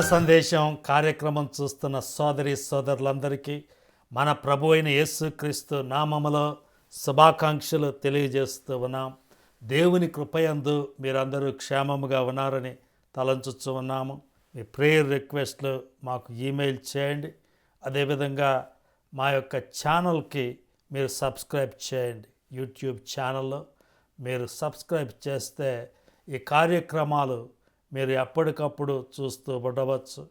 సందేశం కార్యక్రమం చూస్తున్న సోదరి సోదరులందరికీ మన ప్రభు అయిన యేసుక్రీస్తు నామములో శుభాకాంక్షలు తెలియజేస్తూ ఉన్నాం. దేవుని కృపయందు మీరందరూ క్షేమముగా ఉన్నారని తలంచుచు ఉన్నాము. మీ ప్రేయర్ రిక్వెస్ట్లు మాకు ఈమెయిల్ చేయండి. అదేవిధంగా మా యొక్క ఛానల్కి మీరు సబ్స్క్రైబ్ చేయండి. యూట్యూబ్ ఛానల్లో మీరు సబ్స్క్రైబ్ చేస్తే ఈ కార్యక్రమాలు మీరు ఎప్పటికప్పుడు చూస్తూ ఉండవచ్చు.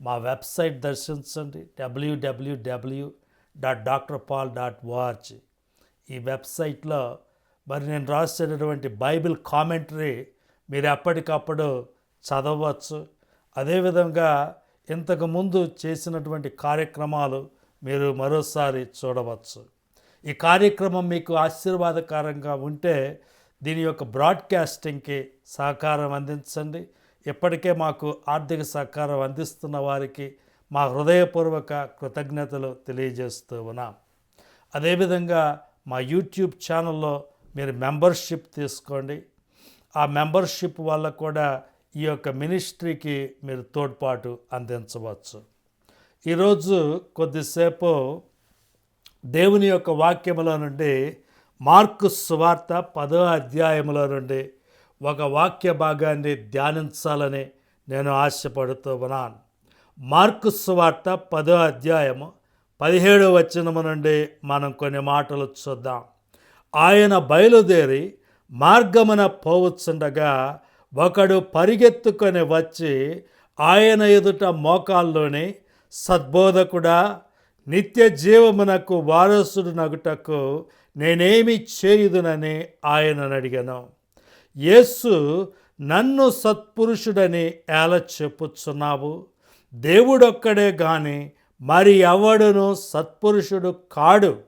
మా వెబ్సైట్ దర్శించండి. WWW dot doctor Paul dot watch ఈ వెబ్సైట్లో మరి నేను రాసినటువంటి బైబిల్ కామెంటరీ మీరు ఎప్పటికప్పుడు చదవచ్చు. అదేవిధంగా ఇంతకుముందు చేసినటువంటి కార్యక్రమాలు మీరు మరోసారి చూడవచ్చు. ఈ కార్యక్రమం మీకు ఆశీర్వాదకరంగా ఉంటే దీని యొక్క బ్రాడ్కాస్టింగ్కి సహకారం అందించండి. ఇప్పటికే మాకు ఆర్థిక సహకారం అందిస్తున్న వారికి మా హృదయపూర్వక కృతజ్ఞతలు తెలియజేస్తూ ఉన్నాం. అదేవిధంగా మా యూట్యూబ్ ఛానల్లో మీరు మెంబర్షిప్ తీసుకోండి. ఆ మెంబర్షిప్ వల్ల కూడా ఈ యొక్క మినిస్ట్రీకి మీరు తోడ్పాటు అందించవచ్చు. ఈరోజు కొద్దిసేపు దేవుని యొక్క వాక్యములో నుండి మార్కు సువార్త పదో అధ్యాయములో నుండి ఒక వాక్య భాగాన్ని ధ్యానించాలని నేను ఆశపడుతూ ఉన్నాను మార్కు సువార్త పదో అధ్యాయము పదిహేడు వచనము నుండి మనం కొన్ని మాటలు చూద్దాం. ఆయన బయలుదేరి మార్గమున పోవచ్చుండగా ఒకడు పరిగెత్తుకొని వచ్చి ఆయన ఎదుట మోకాల్లోని సద్బోధకుడా నిత్య జీవమునకు వారసుడు నగుటకు నేనేమి చేయుదునని ఆయనను అడిగాను. యేసు నన్ను సత్పురుషుడని ఎలా చెప్పుచున్నావు? దేవుడొక్కడే గాని మరి ఎవడును సత్పురుషుడు కాడు.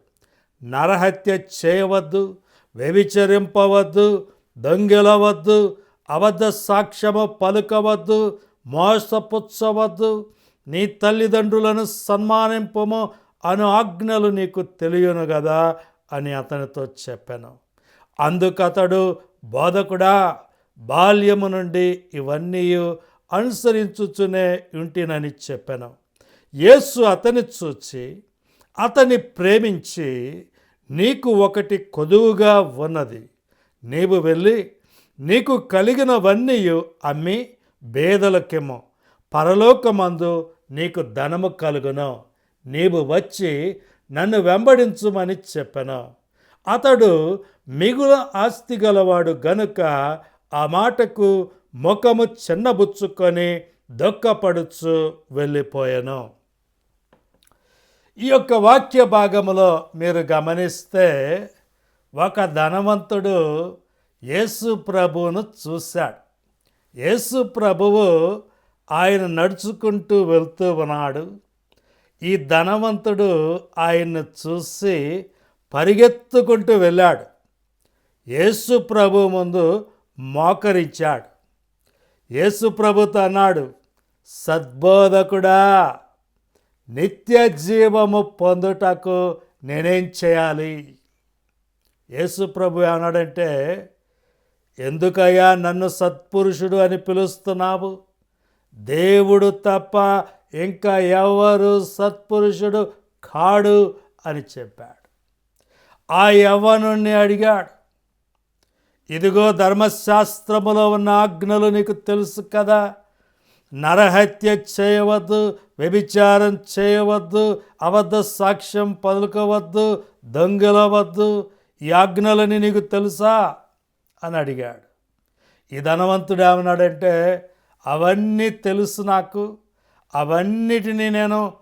నరహత్య చేయవద్దు వ్యభిచరింపవద్దు దొంగిలవద్దు అబద్ధ సాక్ష్యము పలుకవద్దు మోసపుచ్చవద్దు నీ తల్లిదండ్రులను సన్మానింపము అను ఆజ్ఞలు నీకు తెలియను కదా అని అతనితో చెప్పాను. అందుకతడు బోధకుడా బాల్యము నుండి ఇవన్నీ అనుసరించుచునే ఉంటినని చెప్పాను. యేసు అతని చూచి అతని ప్రేమించి నీకు ఒకటి కొదువుగా ఉన్నది. నీవు వెళ్ళి నీకు కలిగినవన్నీ అమ్మి బేదలకేమో పరలోకమందు నీకు ధనము కలుగును. నీవు వచ్చి నన్ను వెంబడించుమని చెప్పాను. అతడు మిగుల ఆస్తి గలవాడు గనుక ఆ మాటకు ముఖము చిన్నబుచ్చుకొని దుఃఖపడుచు వెళ్ళిపోయాను. ఈ యొక్క వాక్య భాగములో మీరు గమనిస్తే ఒక ధనవంతుడు యేసు ప్రభువును చూశాడు. యేసు ప్రభువు ఆయన నడుచుకుంటూ వెళ్తూ ఉన్నాడు. ఈ ధనవంతుడు ఆయన్ని చూసి పరిగెత్తుకుంటూ వెళ్ళాడు. యేసు ప్రభు ముందు మోకరించాడు. యేసు ప్రభుతో అన్నాడు సద్బోధకుడా నిత్య జీవము పొందుటకు నేనేం చేయాలి? యేసు ప్రభు అన్నాడంటే ఎందుకయ్యా నన్ను సత్పురుషుడు అని పిలుస్తున్నావు? దేవుడు తప్ప ఇంకా ఎవరు సత్పురుషుడు కాడు అని చెప్పాడు. ఆ యవ్వనుణ్ణి అడిగాడు ఇదిగో ధర్మశాస్త్రములో ఉన్న ఆజ్ఞలు నీకు తెలుసు కదా. నరహత్య చేయవద్దు వ్యభిచారం చేయవద్దు అబద్ధ సాక్ష్యం పలుకవద్దు దొంగలవద్దు. ఈ ఆజ్ఞలని నీకు తెలుసా? అని అడిగాడు. ఈ ధనవంతుడు ఏమన్నాడంటే అవన్నీ తెలుసు నాకు. అవన్నిటినీ నేను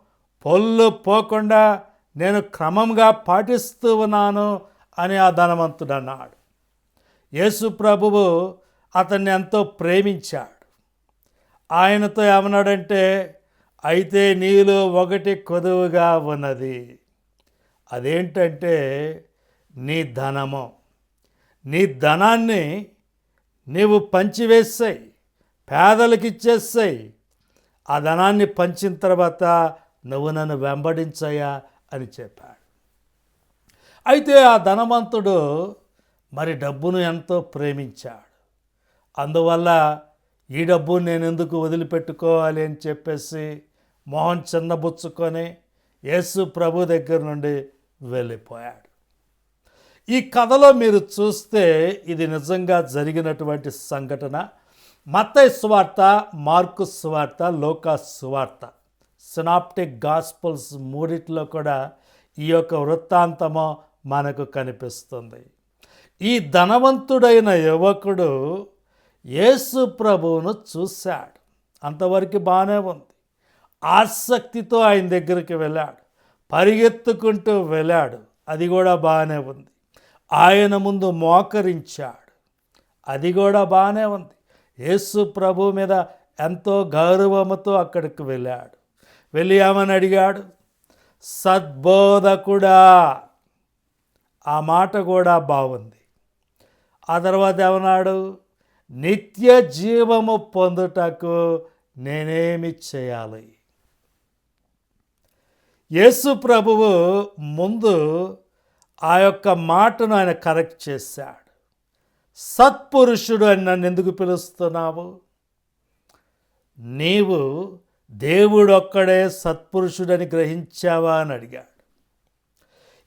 పొల్లు పోకుండా నేను క్రమంగా పాటిస్తూ ఉన్నాను అని ఆ ధనవంతుడు అన్నాడు. యేసు ప్రభువు అతన్ని ఎంతో ప్రేమించాడు. ఆయనతో ఏమన్నాడంటే అయితే నీలో ఒకటి కొదువుగా ఉన్నది. అదేంటంటే నీ ధనము. నీ ధనాన్ని నీవు పంచివేసాయి పేదలకు ఇచ్చేస్తాయి ఆ ధనాన్ని పంచిన తర్వాత నువ్వు నన్ను వెంబడించయ్యా. అని చెప్పాడు. అయితే ఆ ధనవంతుడు మరి డబ్బును ఎంతో ప్రేమించాడు. అందువల్ల ఈ డబ్బు నేను ఎందుకు వదిలిపెట్టుకోవాలి అని చెప్పేసి మొహం చిన్నబుచ్చుకొని యేసు ప్రభు దగ్గర నుండి వెళ్ళిపోయాడు. ఈ కథలో మీరు చూస్తే ఇది నిజంగా జరిగినటువంటి సంఘటన. మత్తయ్య సువార్త మార్కు సువార్త లోకా సువార్త. సినాప్టిక్ గాస్పుల్స్ మూడిట్లో కూడా ఈ యొక్క వృత్తాంతము మనకు కనిపిస్తుంది. ఈ ధనవంతుడైన యువకుడు యేసు ప్రభువును చూశాడు. అంతవరకు బాగానే ఉంది. ఆసక్తితో ఆయన దగ్గరికి వెళ్ళాడు. పరిగెత్తుకుంటూ వెళ్ళాడు. అది కూడా బాగానే ఉంది. ఆయన ముందు మోకరించాడు. అది కూడా బాగానే ఉంది. యేసు ప్రభు మీద ఎంతో గౌరవముతో అక్కడికి వెళ్ళాడు. వెళ్ళియామని అడిగాడు. సద్బోధకుడా ఆ మాట కూడా బాగుంది. ఆ తర్వాత ఏమన్నాడు? నిత్య జీవము పొందుటకు నేనేమి చేయాలి? యేసు ప్రభువు ముందు ఆ యొక్క మాటను ఆయన కరెక్ట్ చేశాడు. సత్పురుషుడు అని నన్ను ఎందుకు పిలుస్తున్నావు? నీవు దేవుడొక్కడే సత్పురుషుడని గ్రహించావా అని అడిగాడు.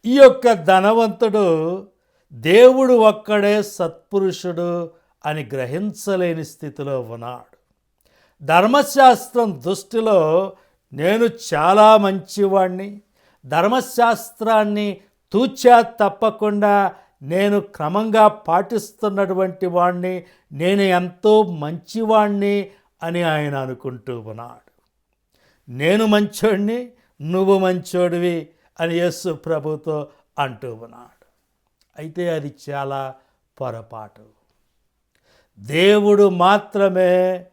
ఈ యొక్క ధనవంతుడు దేవుడు ఒక్కడే సత్పురుషుడు అని గ్రహించలేని స్థితిలో ఉన్నాడు. ధర్మశాస్త్రం దృష్టిలో నేను చాలా మంచివాణ్ణి. ధర్మశాస్త్రాన్ని తూచా తప్పకుండా నేను క్రమంగా పాటిస్తున్నటువంటి వాణ్ణి. నేను ఎంతో మంచివాణ్ణి అని ఆయన అనుకుంటూ ఉన్నాడు. నేను మంచోడిని నువ్వు మంచోడివి అని యేసు ప్రభుతో అంటూ ఉన్నాడు. అయితే అది చాలా పొరపాటు. దేవుడు మాత్రమే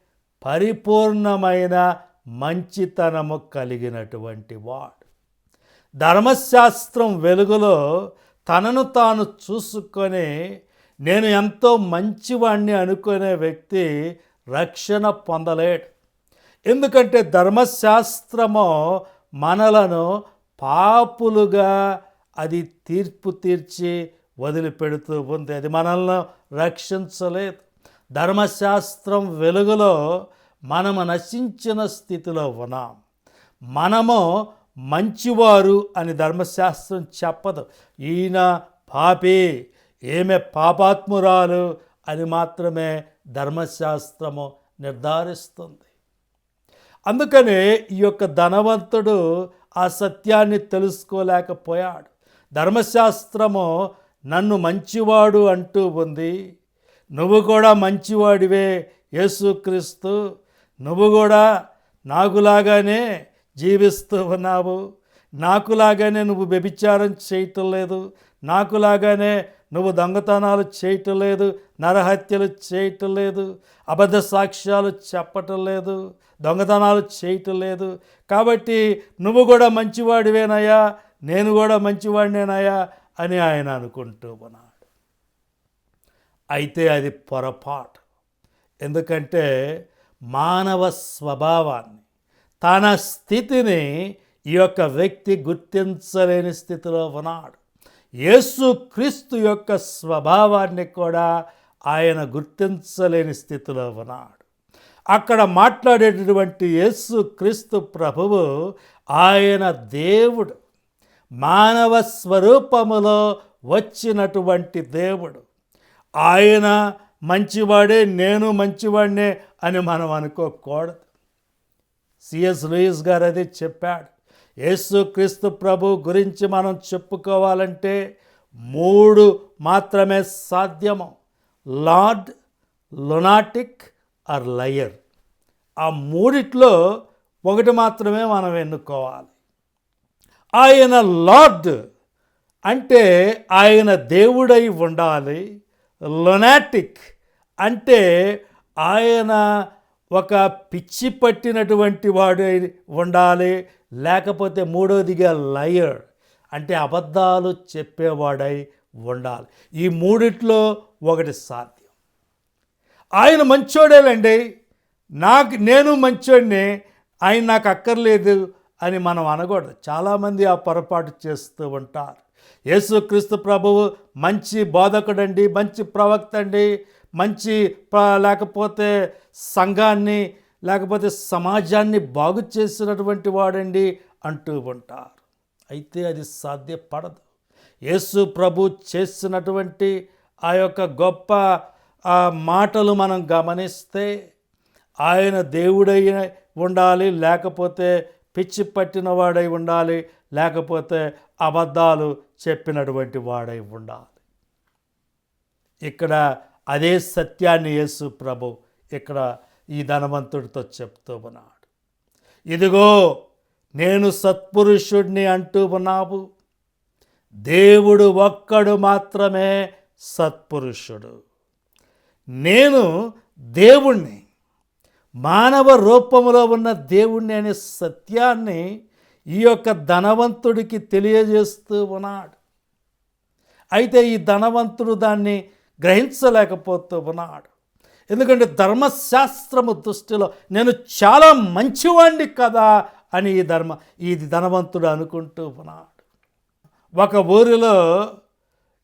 పరిపూర్ణమైన మంచితనము కలిగినటువంటి వాడు. ధర్మశాస్త్రం వెలుగులో తనను తాను చూసుకొని నేను ఎంతో మంచివాణ్ణి అనుకునే వ్యక్తి రక్షణ పొందలేడు. ఎందుకంటే ధర్మశాస్త్రము మనలను పాపులుగా అది తీర్పు తీర్చి వదిలిపెడుతూ ఉంది. అది మనల్ని రక్షించలేదు. ధర్మశాస్త్రం వెలుగులో మనము నశించిన స్థితిలో ఉన్నాం. మనము మంచివారు అని ధర్మశాస్త్రం చెప్పదు. ఈయన పాపి ఏమే పాపాత్మురాలు అని మాత్రమే ధర్మశాస్త్రము నిర్ధారిస్తుంది. అందుకనే ఈ యొక్క ధనవంతుడు ఆ సత్యాన్ని తెలుసుకోలేకపోయాడు. ధర్మశాస్త్రము నన్ను మంచివాడు అంటూ ఉంది. నువ్వు కూడా మంచివాడివే యేసుక్రీస్తు. నువ్వు కూడా నాకులాగానే జీవిస్తూ ఉన్నావు. నాకులాగానే నువ్వు వ్యభిచారం చేయటం లేదు. నాకులాగానే నువ్వు దొంగతనాలు చేయటం లేదు నరహత్యలు చేయటం లేదు అబద్ధ సాక్ష్యాలు చెప్పటం లేదు దొంగతనాలు చేయటం లేదు కాబట్టి నువ్వు కూడా మంచివాడివేనయ్యా నేను కూడా మంచివాడినేనయ్యా అని ఆయన అనుకుంటూ ఉన్నాడు. అయితే అది పొరపాటు. ఎందుకంటే మానవ స్వభావాన్ని తన స్థితిని ఈ యొక్క వ్యక్తి గుర్తించలేని స్థితిలో ఉన్నాడు. యేసు క్రీస్తు యొక్క స్వభావాన్ని కూడా ఆయన గుర్తించలేని స్థితిలో ఉన్నాడు. అక్కడ మాట్లాడేటటువంటి యేసు క్రీస్తు ప్రభువు ఆయన దేవుడు. మానవ స్వరూపములో వచ్చినటువంటి దేవుడు. ఆయన మంచివాడే నేను మంచివాడినే అని మనం అనుకోకూడదు. సిఎస్ లూయిస్ గారు అది చెప్పాడు. యేసుక్రీస్తు ప్రభు గురించి మనం చెప్పుకోవాలంటే మూడు మాత్రమే సాధ్యము. Lord lunatic or liar. ఆ మూడిట్లో ఒకటి మాత్రమే మనం ఎన్నుకోవాలి. ఆయన లార్డ్ అంటే ఆయన దేవుడై ఉండాలి. లొనాటిక్ అంటే ఆయన ఒక పిచ్చి పట్టినటువంటి వాడు ఉండాలి. లేకపోతే మూడోదిగా లయర్ అంటే అబద్ధాలు చెప్పేవాడై ఉండాలి. ఈ మూడిట్లో ఒకటి సాధ్యం. ఆయన మంచోడేలండి. నాకు నేను మంచోడిని. ఆయన నాకు అక్కర్లేదు అని మనం అనకూడదు. చాలామంది ఆ పొరపాటు చేస్తూ ఉంటారు. యేసుక్రీస్తు ప్రభువు మంచి బోధకుడండి మంచి ప్రవక్త అండి మంచి లేకపోతే సంఘాన్ని లేకపోతే సమాజాన్ని బాగు చేసినటువంటి వాడండి అంటూ ఉంటారు. అయితే అది సాధ్యపడదు. యేసు ప్రభు చేసినటువంటి ఆ యొక్క గొప్ప ఆ మాటలు మనం గమనిస్తే ఆయన దేవుడై ఉండాలి లేకపోతే పిచ్చి పట్టిన వాడై ఉండాలి లేకపోతే అబద్ధాలు చెప్పినటువంటి వాడై ఉండాలి. ఇక్కడ అదే సత్యాన్ని యేసు ప్రభు ఇక్కడ ఈ ధనవంతుడితో చెప్తూ ఉన్నాడు. ఇదిగో నేను సత్పురుషుడిని అంటూ ఉన్నావు. దేవుడు ఒక్కడు మాత్రమే సత్పురుషుడు. నేను దేవుణ్ణి మానవ రూపంలో ఉన్న దేవుణ్ణి అనే సత్యాన్ని ఈ యొక్క ధనవంతుడికి తెలియజేస్తూ ఉన్నాడు. అయితే ఈ ధనవంతుడు దాన్ని గ్రహించలేకపోతూ ఉన్నాడు. ఎందుకంటే ధర్మశాస్త్రము దృష్టిలో నేను చాలా మంచివాణ్ణి కదా అని ఈ ధర్మ ఇది ధనవంతుడు అనుకుంటూ ఉన్నాడు. ఒక ఊరిలో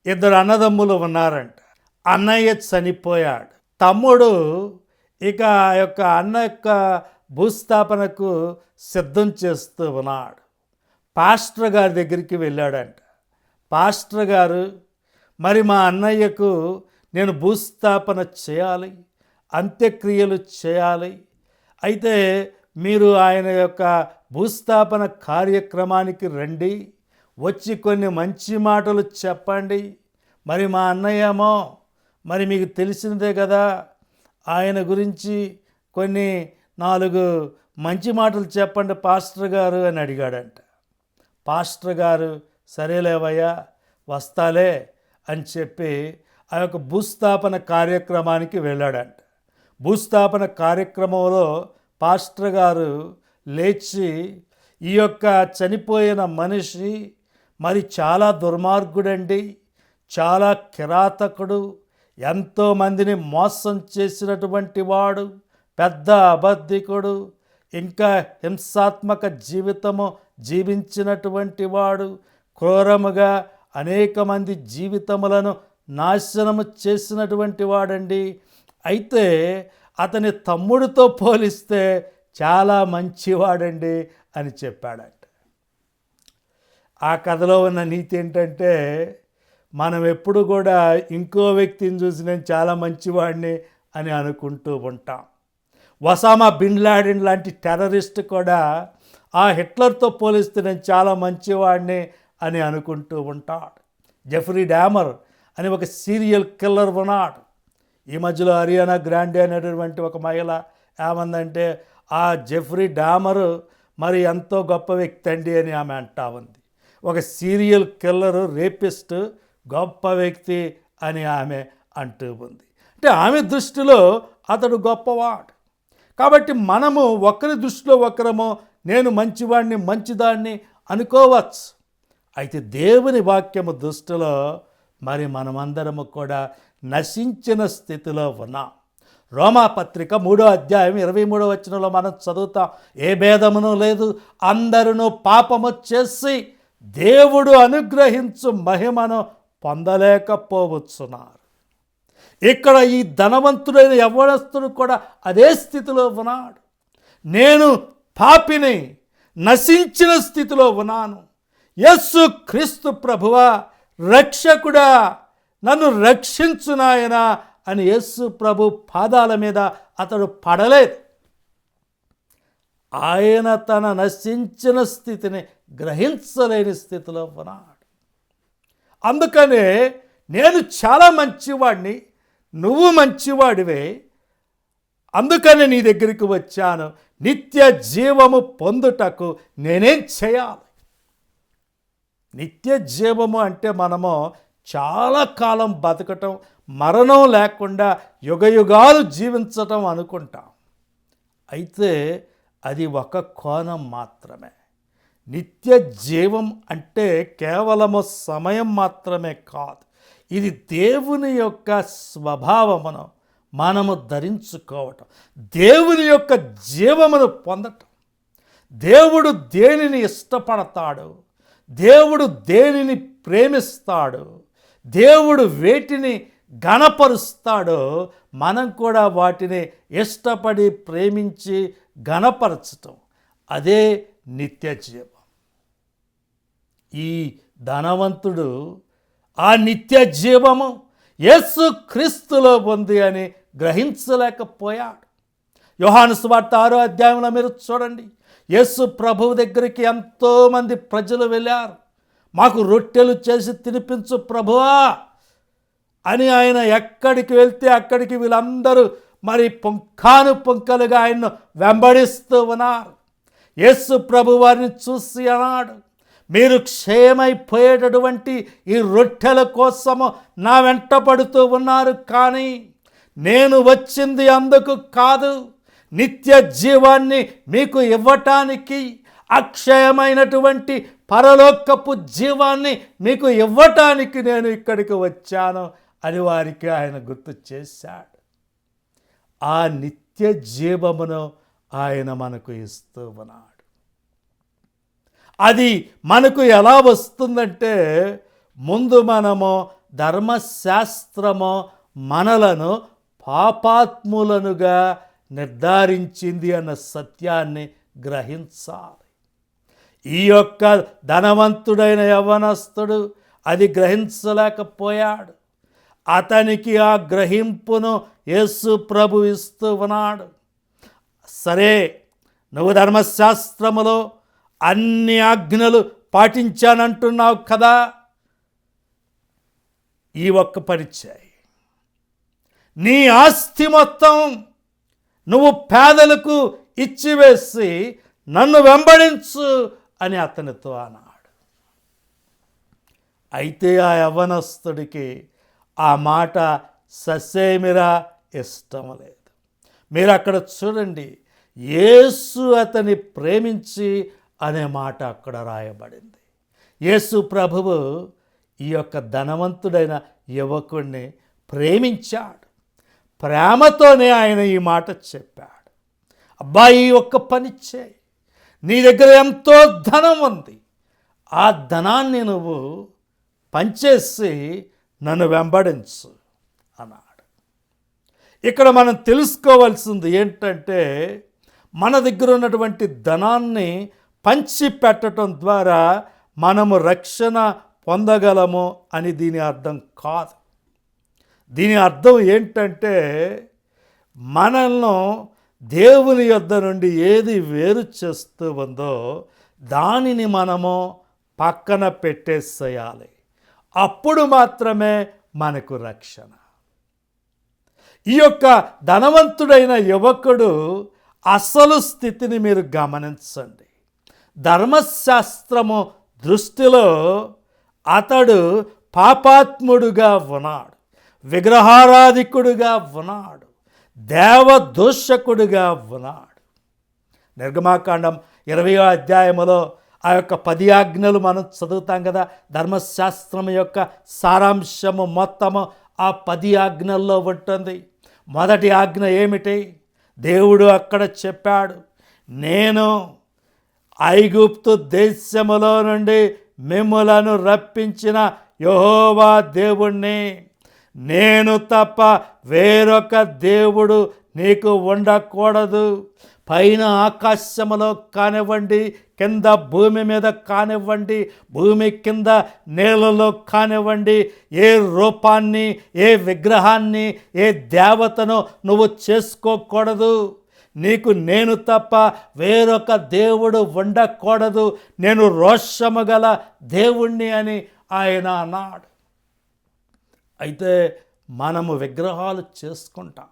ఇద్దరు అన్నదమ్ములు ఉన్నారంట. అన్నయ్య చనిపోయాడు. తమ్ముడు ఇక ఆ యొక్క అన్న యొక్క భూస్థాపనకు సిద్ధం చేస్తూ ఉన్నాడు. పాస్టర్ గారి దగ్గరికి వెళ్ళాడంట. పాస్టర్ గారు మరి మా అన్నయ్యకు నేను భూస్థాపన చేయాలి? అంత్యక్రియలు చేయాలి. అయితే మీరు ఆయన యొక్క భూస్థాపన కార్యక్రమానికి రండి. వచ్చి కొన్ని మంచి మాటలు చెప్పండి. మరి మా అన్నయ్యేమో మరి మీకు తెలిసిందే కదా. ఆయన గురించి కొన్ని నాలుగు మంచి మాటలు చెప్పండి పాస్టర్ గారు అని అడిగాడంట. పాస్టర్ గారు సరేలేవయ్యా వస్తాలే అని చెప్పి ఆ యొక్క భూస్థాపన కార్యక్రమానికి వెళ్ళాడంట. భూస్థాపన కార్యక్రమంలో పాస్టర్ గారు లేచి ఈ యొక్క చనిపోయిన మనిషి మరి చాలా దుర్మార్గుడండి చాలా కిరాతకుడు ఎంతోమందిని మోసం చేసినటువంటి వాడు పెద్ద అబద్ధికుడు ఇంకా హింసాత్మక జీవితము జీవించినటువంటి వాడు క్రూరముగా అనేక మంది జీవితములను నాశనము చేసినటువంటి వాడండి. అయితే అతని తమ్ముడితో పోలిస్తే చాలా మంచివాడండి అని చెప్పాడంట. ఆ కథలో ఉన్న నీతి ఏంటంటే మనం ఎప్పుడు కూడా ఇంకో వ్యక్తిని చూసి నేను చాలా మంచివాడిని అని అనుకుంటూ ఉంటాం. వసామా బిన్ లాడెన్ లాంటి టెర్రరిస్ట్ కూడా ఆ హిట్లర్తో పోలిస్తే నేను చాలా మంచివాడిని అని అనుకుంటూ ఉంటాడు. జెఫ్రీ డ్యామర్ అని ఒక సీరియల్ కిల్లర్ ఉన్నాడు. ఈ మధ్యలో హరియానా గ్రాండే అనేటటువంటి ఒక మహిళ ఏమందంటే ఆ జెఫ్రీ డామరు మరి ఎంతో గొప్ప వ్యక్తి అండి అని ఆమె అంటా ఉంది. ఒక సీరియల్ కిల్లరు రేపిస్ట్ గొప్ప వ్యక్తి అని ఆమె అంటూ ఉంది. అంటే ఆమె దృష్టిలో అతడు గొప్పవాడు. కాబట్టి మనము ఒకరి దృష్టిలో ఒకరము నేను మంచివాడిని మంచిదాన్ని అనుకోవచ్చు. అయితే దేవుని వాక్యము దృష్టిలో మరి మనమందరము కూడా నశించిన స్థితిలో ఉన్నాం. రోమా పత్రిక మూడో అధ్యాయం ఇరవై మూడో వచనంలో మనం చదువుతాం ఏ భేదమును లేదు అందరూ పాపము చేసి దేవుడు అనుగ్రహించు మహిమను పొందలేకపోవచ్చున్నారు. ఇక్కడ ఈ ధనవంతుడైన యవ్వనస్తుడు కూడా అదే స్థితిలో ఉన్నాడు. నేను పాపిని నశించిన స్థితిలో ఉన్నాను. యస్సు క్రీస్తు ప్రభువ రక్షకుడా నన్ను రక్షించు నాయనా అని యేసు ప్రభు పాదాల మీద అతడు పడలేదు. ఆయన తన నశించిన స్థితిని గ్రహించలేని స్థితిలో ఉన్నాడు. అందుకనే నేను చాలా మంచివాడిని నువ్వు మంచివాడివే. అందుకని నీ దగ్గరికి వచ్చాను. నిత్య జీవము పొందుటకు నేనేం చేయాలి? నిత్య జీవము అంటే మనము చాలా కాలం బతకటం మరణం లేకుండా యుగయుగాలు జీవించటం అనుకుంటాం. అయితే అది ఒక కోణం మాత్రమే. నిత్య జీవం అంటే కేవలము సమయం మాత్రమే కాదు. ఇది దేవుని యొక్క స్వభావమును మనము ధరించుకోవటం. దేవుని యొక్క జీవమును పొందటం. దేవుడు దేనిని ఇష్టపడతాడు? దేవుడు దేనిని ప్రేమిస్తాడు? దేవుడు వేటిని ఘనపరుస్తాడో మనం కూడా వాటిని ఇష్టపడి ప్రేమించి ఘనపరచటం. అదే నిత్య జీవం ఈ ధనవంతుడు ఆ నిత్య జీవము యేసు క్రీస్తులో ఉంది అని గ్రహించలేకపోయాడు. యోహాను సువార్త ఆరో అధ్యాయంలో మీరు చూడండి. యేసు ప్రభువు దగ్గరికి ఎంతోమంది ప్రజలు వెళ్ళారు. మాకు రొట్టెలు చేసి తినిపించు ప్రభువా అని ఆయన ఎక్కడికి వెళ్తే అక్కడికి వీళ్ళందరూ మరి పుంఖాను పుంఖలుగా ఆయన్ను వెంబడిస్తూ ఉన్నారు. యేసు ప్రభు వారిని చూసి అన్నాడు మీరు క్షేమైపోయేటటువంటి ఈ రొట్టెల కోసము నా వెంట పడుతూ ఉన్నారు కానీ నేను వచ్చింది అందుకు కాదు. నిత్య జీవాన్ని మీకు ఇవ్వటానికి అక్షయమైనటువంటి పరలోకపు జీవాన్ని మీకు ఇవ్వటానికి నేను ఇక్కడికి వచ్చాను అని వారికి ఆయన గుర్తు చేశాడు. ఆ నిత్య జీవమును ఆయన మనకు ఇస్తూ ఉన్నాడు. అది మనకు ఎలా వస్తుందంటే ముందు మనము ధర్మశాస్త్రము మనలను పాపాత్ములనుగా నిర్ధారించింది అన్న సత్యాన్ని గ్రహించాలి. ఈ యొక్క ధనవంతుడైన యవనస్తుడు అది గ్రహించలేకపోయాడు. అతనికి ఆ గ్రహింపును యేసు ప్రభు ఇస్తూ ఉన్నాడు. సరే నువ్వు ధర్మశాస్త్రములో అన్ని ఆజ్ఞలు పాటించానంటున్నావు కదా? ఈ ఒక్క పరిచయం. నీ ఆస్తి మొత్తం నువ్వు పేదలకు ఇచ్చివేసి నన్ను వెంబడించు అని అతనితో అన్నాడు. అయితే ఆ యవనస్తుడికి ఆ మాట ససేమిరా ఇష్టం లేదు. మీరు అక్కడ చూడండి యేసు అతని ప్రేమించి అనే మాట అక్కడ రాయబడింది. యేసు ప్రభువు ఈ యొక్క ధనవంతుడైన యువకుడిని ప్రేమించాడు. ప్రేమతోనే ఆయన ఈ మాట చెప్పాడు. అబ్బాయి ఒక్క పని చేయి. నీ దగ్గర ఎంతో ధనం ఉంది. ఆ ధనాన్ని నువ్వు పంచేసి నన్ను వెంబడించు అన్నాడు. ఇక్కడ మనం తెలుసుకోవాల్సింది ఏంటంటే మన దగ్గర ఉన్నటువంటి ధనాన్ని పంచి పెట్టడం ద్వారా మనము రక్షణ పొందగలము అని దీని అర్థం కాదు. దీని అర్థం ఏంటంటే మనల్ని దేవుని యొద్ద నుండి ఏది వేరు చేస్తూ ఉందో దానిని మనము పక్కన పెట్టేసేయాలి. అప్పుడు మాత్రమే మనకు రక్షణ. ఈ యొక్క ధనవంతుడైన యువకుడు అసలు స్థితిని మీరు గమనించండి. ధర్మశాస్త్రము దృష్టిలో అతడు పాపాత్ముడుగా ఉన్నాడు. విగ్రహారాధికుడుగా ఉన్నాడు. దేవదూషకుడుగా ఉన్నాడు. నిర్గమాకాండం ఇరవయో అధ్యాయములో ఆ యొక్క పది ఆజ్ఞలు మనం చదువుతాం కదా ధర్మశాస్త్రం యొక్క సారాంశము మొత్తము ఆ పది ఆజ్ఞల్లో ఉంటుంది. మొదటి ఆజ్ఞ ఏమిటి? దేవుడు అక్కడ చెప్పాడు నేను ఐగుప్తు దేశములో నుండి మిమ్ములను రప్పించిన యహోవా దేవుణ్ణి. నేను తప్ప వేరొక దేవుడు నీకు ఉండకూడదు. పైన ఆకాశములో కానివ్వండి కింద భూమి మీద కానివ్వండి భూమి కింద నేలలో కానివ్వండి ఏ రూపాన్ని ఏ విగ్రహాన్ని ఏ దేవతను నువ్వు చేసుకోకూడదు. నీకు నేను తప్ప వేరొక దేవుడు ఉండకూడదు. నేను రోషము గల దేవుణ్ణి అని ఆయన అన్నాడు. అయితే మనము విగ్రహాలు చేసుకుంటాం.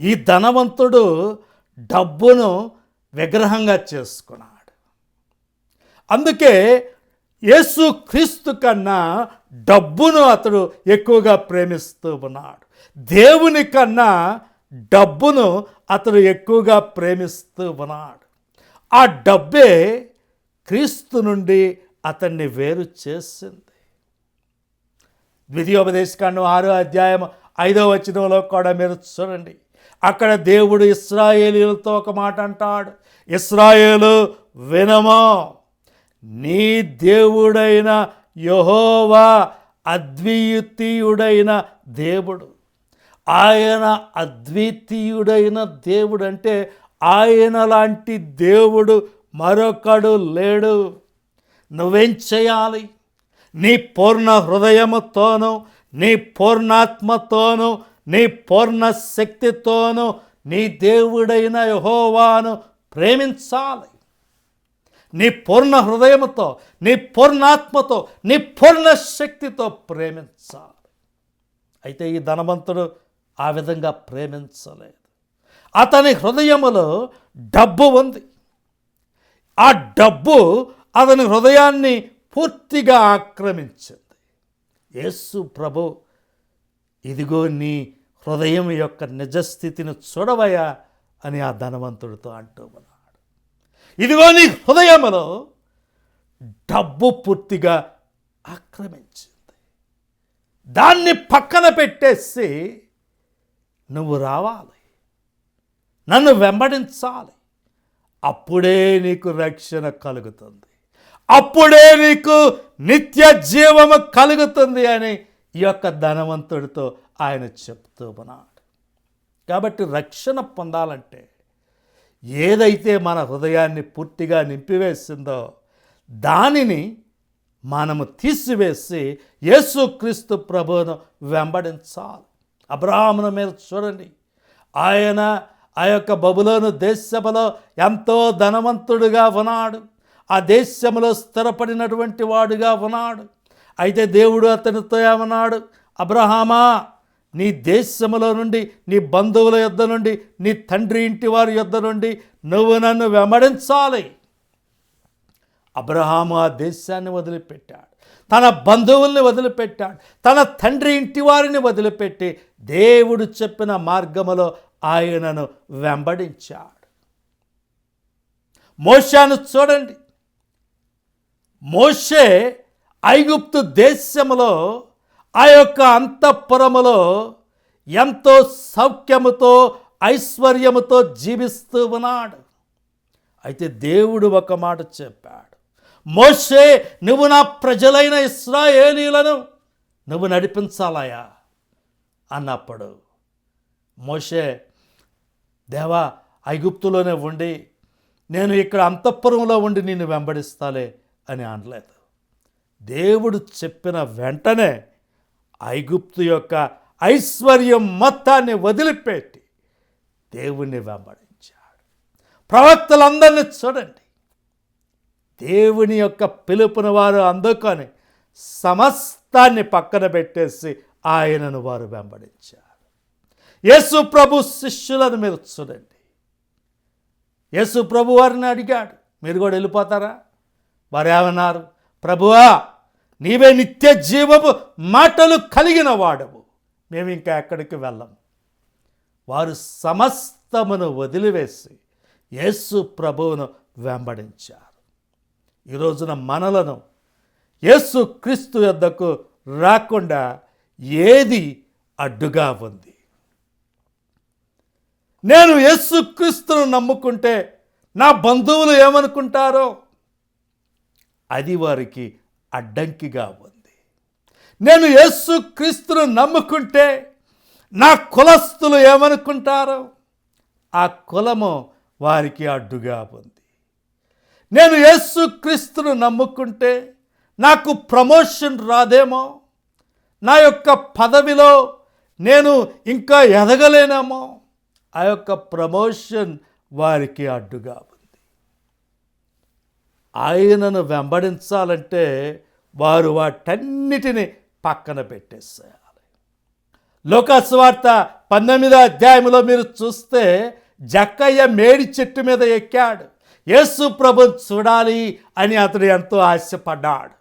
ఈ ధనవంతుడు డబ్బును విగ్రహంగా చేసుకున్నాడు. అందుకే యేసు క్రీస్తు కన్నా డబ్బును అతడు ఎక్కువగా ప్రేమిస్తూ ఉన్నాడు. దేవుని కన్నా డబ్బును అతడు ఎక్కువగా ప్రేమిస్తూ ఉన్నాడు. ఆ డబ్బే క్రీస్తు నుండి అతన్ని వేరు చేసింది. ద్వితీయోపదేశకాండం ఆరో అధ్యాయం ఐదో వచనంలో కూడా మీరు చూడండి. అక్కడ దేవుడు ఇస్రాయేలీలతో ఒక మాట అంటాడు. ఇస్రాయేలు వినమో నీ దేవుడైన యహోవా అద్వితీయుడైన దేవుడు. ఆయన అద్వితీయుడైన దేవుడు అంటే ఆయన లాంటి దేవుడు మరొకడు లేడు. నువ్వేం చేయాలి? నీ పూర్ణ హృదయముతోనూ నీ పూర్ణాత్మతోనూ నీ పూర్ణ శక్తితోనూ నీ దేవుడైన యహోవాను ప్రేమించాలి. నీ పూర్ణ హృదయముతో నీ పూర్ణాత్మతో నీ పూర్ణ శక్తితో ప్రేమించాలి. అయితే ఈ ధనవంతుడు ఆ విధంగా ప్రేమించలేదు. అతని హృదయములో డబ్బు ఉంది. ఆ డబ్బు అతని హృదయాన్ని పూర్తిగా ఆక్రమించింది. యేసు ప్రభు ఇదిగో నీ హృదయం యొక్క నిజస్థితిని చూడవయ్యా అని ఆ ధనవంతుడితో అంటూ ఉన్నాడు. ఇదిగో నీ హృదయములో డబ్బు పూర్తిగా ఆక్రమించింది. దాన్ని పక్కన పెట్టేసి నువ్వు రావాలి. నన్ను వెంబడించాలి. అప్పుడే నీకు రక్షణ కలుగుతుంది. అప్పుడే నీకు నిత్య జీవము కలుగుతుంది అని ఈ యొక్క ధనవంతుడితో ఆయన చెప్తూ ఉన్నాడు. కాబట్టి రక్షణ పొందాలంటే ఏదైతే మన హృదయాన్ని పూర్తిగా నింపివేసిందో దానిని మనము తీసివేసి యేసుక్రీస్తు ప్రభువును వెంబడించాలి. అబ్రాహ్మణ మీద చూడండి. ఆయన ఆ యొక్క బబులోను దేశసభలో ఎంతో ధనవంతుడుగా ఉన్నాడు. ఆ దేశంలో స్థిరపడినటువంటి వాడుగా ఉన్నాడు. అయితే దేవుడు అతనితో ఏమన్నాడు? అబ్రహామా నీ దేశములో నుండి నీ బంధువుల యొద్ద నుండి నీ తండ్రి ఇంటి వారి యొద్ద నుండి నువ్వు నన్ను వెంబడించాలి. అబ్రహాము ఆ దేశాన్ని వదిలిపెట్టాడు. తన బంధువుల్ని వదిలిపెట్టాడు. తన తండ్రి ఇంటి వారిని వదిలిపెట్టి దేవుడు చెప్పిన మార్గములో ఆయనను వెంబడించాడు. మోషాను చూడండి. మోషే ఐగుప్తు దేశములో ఆ యొక్క అంతఃపురములో ఎంతో సౌఖ్యముతో ఐశ్వర్యముతో జీవిస్తూ ఉన్నాడు. అయితే దేవుడు ఒక మాట చెప్పాడు. మోషే నువ్వు నా ప్రజలైన ఇస్రాయేలీలను నువ్వు నడిపించాలయా అన్నప్పుడు మోషే దేవా ఐగుప్తులోనే ఉండి నేను ఇక్కడ అంతఃపురంలో ఉండి నిన్ను వెంబడిస్తాలే. అని అనలేదు. దేవుడు చెప్పిన వెంటనే ఐగుప్తు యొక్క ఐశ్వర్యం మొత్తాన్ని వదిలిపెట్టి దేవుణ్ణి వెంబడించాడు. ప్రవక్తలందరినీ చూడండి. దేవుని యొక్క పిలుపుని వారు అందుకొని సమస్తాన్ని పక్కన పెట్టేసి ఆయనను వారు వెంబడించారు. యేసు ప్రభు శిష్యులను మీరు చూడండి. యేసు ప్రభు వారిని అడిగాడు మీరు కూడా వెళ్ళిపోతారా? వారేమన్నారు ప్రభువా నీవే నిత్య జీవపు మాటలు కలిగిన వాడవు మేము ఇంకా ఎక్కడికి వెళ్ళం? వారు సమస్తమును వదిలివేసి యేసు ప్రభువును వెంబడించారు. ఈ రోజున మనలను యేసు క్రీస్తు యొద్దకు రాకుండా ఏది అడ్డుగా ఉంది? నేను యేసు క్రీస్తును నమ్ముకుంటే నా బంధువులు ఏమనుకుంటారో? అది వారికి అడ్డంకిగా ఉంది. నేను యేసు క్రీస్తును నమ్ముకుంటే నా కులస్తులు ఏమనుకుంటారు? ఆ కులము వారికి అడ్డుగా ఉంది. నేను యేసు క్రీస్తును నమ్ముకుంటే నాకు ప్రమోషన్ రాదేమో? నా యొక్క పదవిలో నేను ఇంకా ఎదగలేనేమో? ఆ యొక్క ప్రమోషన్ వారికి అడ్డుగా ఉంది. ఆయనను వెంబడించాలంటే వారు వాటన్నిటిని పక్కన పెట్టేసేయాలి. లోకస్వార్త పంతొమ్మిదో అధ్యాయంలో మీరు చూస్తే జక్కయ్య మేడి చెట్టు మీద ఎక్కాడు. యేసు ప్రభు చూడాలి అని అతడు ఎంతో ఆశపడ్డాడు.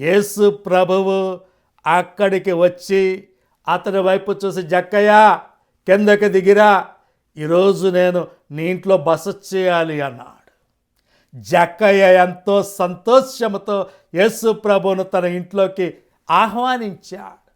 యేసు ప్రభువు అక్కడికి వచ్చి అతని వైపు చూసి జక్కయ్య కిందకి దిగిరా. ఈరోజు నేను నీ ఇంట్లో బస చేయాలి అన్నాడు. జక్కయ్య ఎంతో సంతోషముతో యేసు ప్రభువును తన ఇంట్లోకి ఆహ్వానించాడు.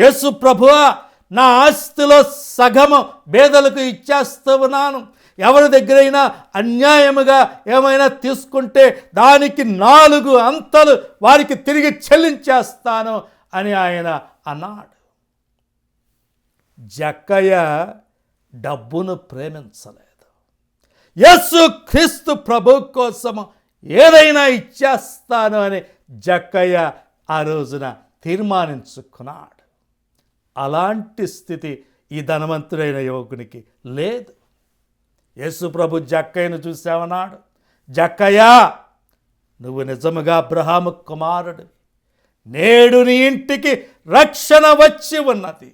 యేసు ప్రభువ నా ఆస్తిలో సగము బేదలకు ఇచ్చేస్తూ ఉన్నాను. ఎవరి దగ్గరైనా అన్యాయముగా ఏమైనా తీసుకుంటే దానికి నాలుగు అంతలు వారికి తిరిగి చెల్లించేస్తాను అని ఆయన అన్నాడు. జక్కయ్య డబ్బును ప్రేమించలేదు. యస్సు క్రీస్తు ప్రభు కోసం ఏదైనా ఇచ్చేస్తాను అని జక్కయ్య ఆ రోజున తీర్మానించుకున్నాడు. అలాంటి స్థితి ఈ ధనవంతుడైన యువకునికి లేదు. యేసు ప్రభు జక్కయ్యను చూసామన్నాడు జక్కయ్యా నువ్వు నిజముగా అబ్రహాము కుమారుడు నేడు నీ ఇంటికి రక్షణ వచ్చి ఉన్నది.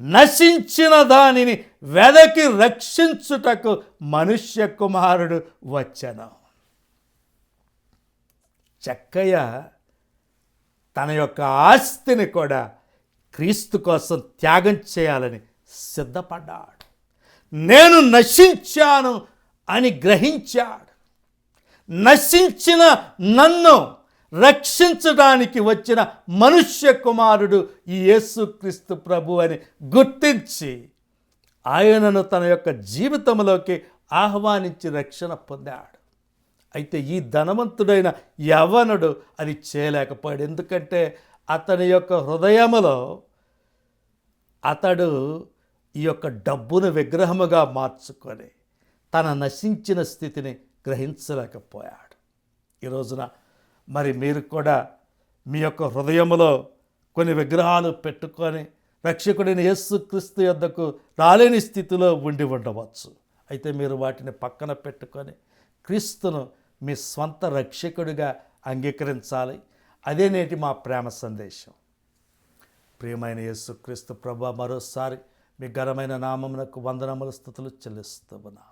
నశించిన దానిని వెదకి రక్షించుటకు మనుష్య కుమారుడు వచ్చను. చక్కయ్య తన యొక్క ఆస్తిని కూడా క్రీస్తు కోసం త్యాగం చేయాలని సిద్ధపడ్డాడు. నేను నశించాను అని గ్రహించాడు. నశించిన నన్ను రక్షించడానికి వచ్చిన మనుష్య కుమారుడు ఈ యేసుక్రీస్తు ప్రభు అని గుర్తించి ఆయనను తన యొక్క జీవితంలోకి ఆహ్వానించి రక్షణ పొందాడు. అయితే ఈ ధనవంతుడైన యవనుడు అది చేయలేకపోయాడు. ఎందుకంటే అతని యొక్క హృదయములో అతడు ఈ యొక్క డబ్బును విగ్రహముగా మార్చుకొని తన నశించిన స్థితిని గ్రహించలేకపోయాడు. ఈ రోజున మరి మీరు కూడా మీ యొక్క హృదయములో కొన్ని విగ్రహాలు పెట్టుకొని రక్షకుడిని యేసుక్రీస్తు యొద్దకు రాలేని స్థితిలో ఉండి ఉండవచ్చు. అయితే మీరు వాటిని పక్కన పెట్టుకొని క్రీస్తును మీ స్వంత రక్షకుడిగా అంగీకరించాలి. అదే నేటి మా ప్రేమ సందేశం. ప్రియమైన యేసుక్రీస్తు ప్రభా మరోసారి మీ ఘనమైన నామమునకు వందనముల స్థుతులు చెల్లిస్తున్నాం.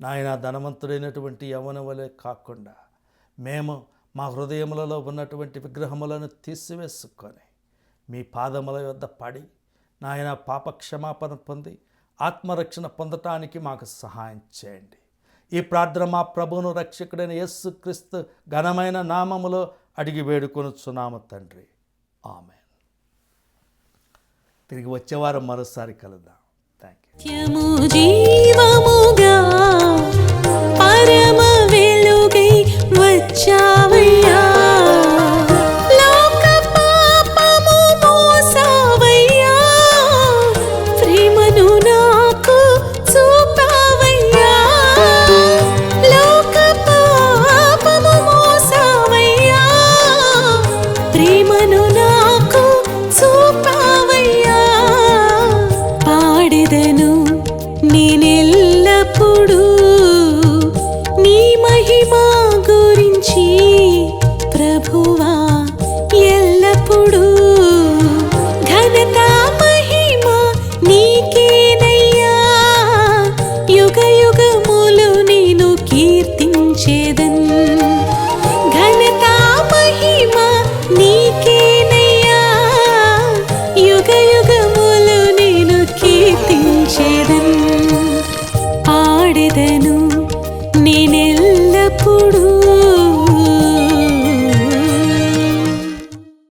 నాయన ధనవంతుడైనటువంటి యవన వలె కాకుండా మేము మా హృదయములలో ఉన్నటువంటి విగ్రహములను తీసివేసుకొని మీ పాదముల యొద్ద పడి నాయన పాప క్షమాపణ పొంది ఆత్మరక్షణ పొందటానికి మాకు సహాయం చేయండి. ఈ ప్రార్థన మా ప్రభువును రక్షకుడైన యేసుక్రీస్తు ఘనమైన నామములో అడిగి వేడుకొనుచున్నాము తండ్రి. ఆమె తిరిగి వచ్చేవారం మరోసారి కలుద్దాం. Thank you